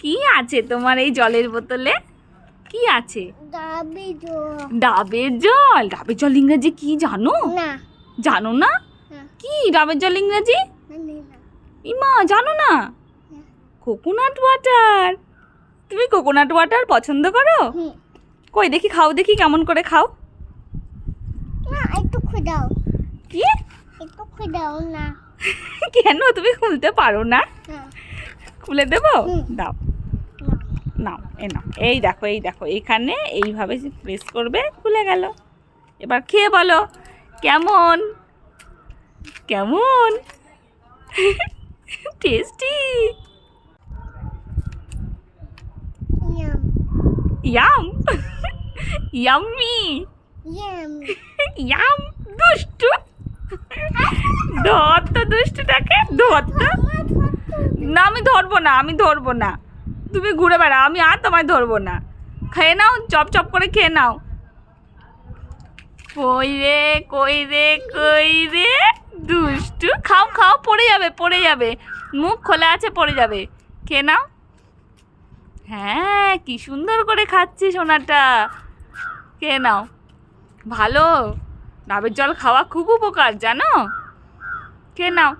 কি আছে তোমার এই জলের বোতলে? কি আছে? ডাবের জল। ডাবের জল? ইংরেজি কি জানো? না। জানো না? কি ডাবের জল ইংরেজি? ইমা জানো না। Coconut water. তুমি কোকোনাট ওয়াটার পছন্দ করো? কই দেখি খাও দেখি কেমন করে খাও। না একটু খুদাও কি? একটু খুদাও না। কেন? তুমি খুলতে পারো না। খুলে দেবো। দাও। নাও এ নাও। এই দেখো এই দেখো এখানে এইভাবে প্রেস করবে খুলে গেল। এবার খেয়ে বলো কেমন? কেমন? Tasty? Yum yum yummy yum yum দুষ্টু। ধর তো দুষ্টুটাকে ধর তো। না আমি ধরবো না আমি ধরবো না। তুমি ঘুরে বেড়াও, আমি আর তোমায় ধরবো না। খেয়ে নাও, চপ চপ করে খেয়ে নাও। কই রে কই রে কই রে? দুষ্টু, খাও খাও, পড়ে যাবে পড়ে যাবে। মুখ খোলা আছে, পড়ে যাবে। খেয়ে নাও। হ্যাঁ কি সুন্দর করে খাচ্ছি সোনাটা। খেয়ে নাও। ভালো। ডাবের জল খাওয়া খুব উপকার, জানো? খেয়ে নাও।